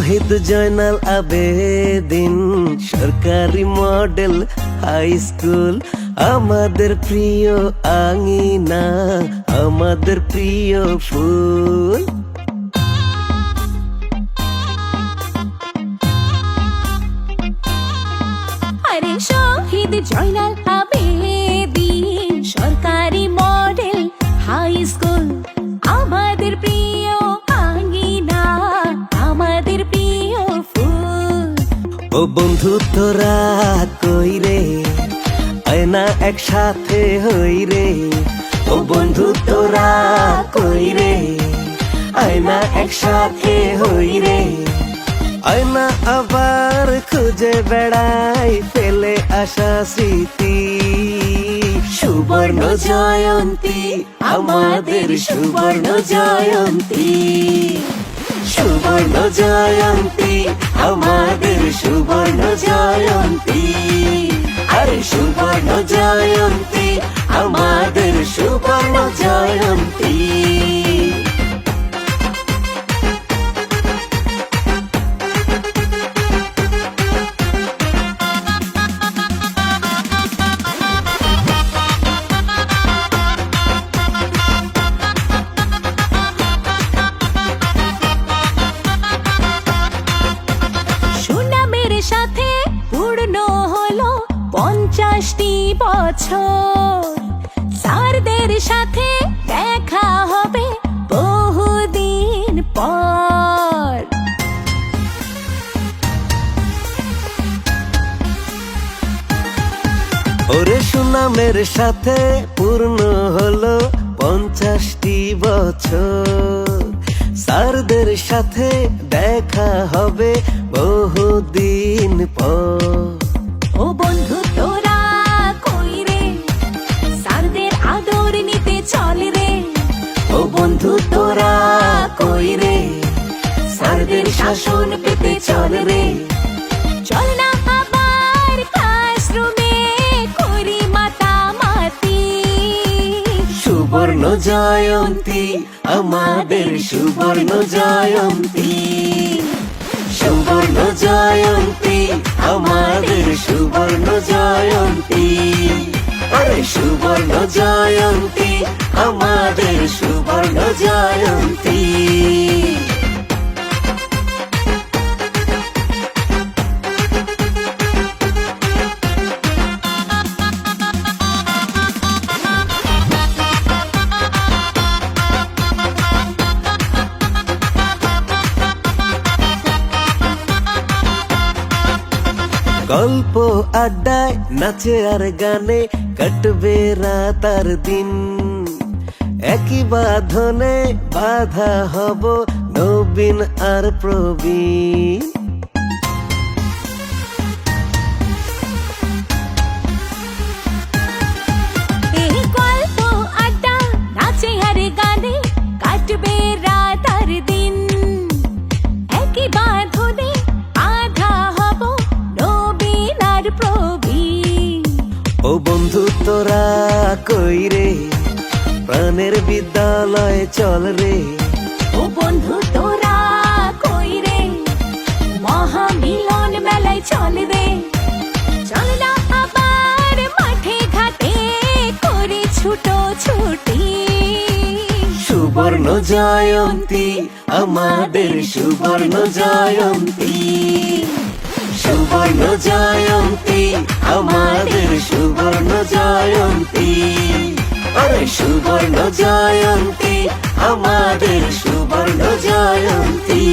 শহীদ জয়নাল আবেদিন, সরকারি model high school. আমাদের প্রিয় আঙিনা, আমাদের প্রিয় ফুল। আরে শহীদ জয়নাল ও বন্ধু তোরা কই রে? আয়না একসাথে হই রে। ও বন্ধু তোরা কই রে? আয়না একসাথে হই রে। আয়না আবার খুঁজে বেড়াই ফেলে আসা স্মৃতি। সুবর্ণ জয়ন্তী, আমাদের সুবর্ণ জয়ন্তী। সুবর্ণ জয়ন্তী আমাদের সুবর্ণ জয়ন্তী আরে সুবর্ণ জয়ন্তী আমাদের সুবর্ণ জয়ন্তী। বছর। স্যারদের সাথে দেখা হবে বহুদিন পর। ওরে সুনামের সাথে পূর্ণ হলো পঞ্চাশটি বছর। স্যারদের সাথে দেখা হবে বহুদিন পর। তোরা কই রে? স্যারদের শাসন পেতে চল রে। চল না আবার ক্লাসরুমে করি মাতামাতি। সুবর্ণ জয়ন্তী, আমাদের সুবর্ণ জয়ন্তী। সুবর্ণ জয়ন্তী, আমাদের সুবর্ণ জয়ন্তী। সুবর্ণ জয়ন্তী আমাদের সুবর্ণ জয়ন্তী। গল্প আড্ডায় নাচে আর গানে কাটবে রাত আর দিন একই বাঁধনে বাধা হব নবীন আর প্রবীণ তোরা কই রে? প্রাণের বিদ্যালয়ে চল রে। ও বন্ধু তোরা কই রে? মহামিলন মেলায় চল রে। চল না আবার মাঠে ঘাটে করে ছুটো ছুটি। সুবর্ণ জয়ন্তী আমাদের সুবর্ণ জয়ন্তী। সুবর্ণ জয়ন্তী আমাদের সুবর্ণ জয়ন্তী আরে সুবর্ণ জয়ন্তী আমাদের সুবর্ণ জয়ন্তী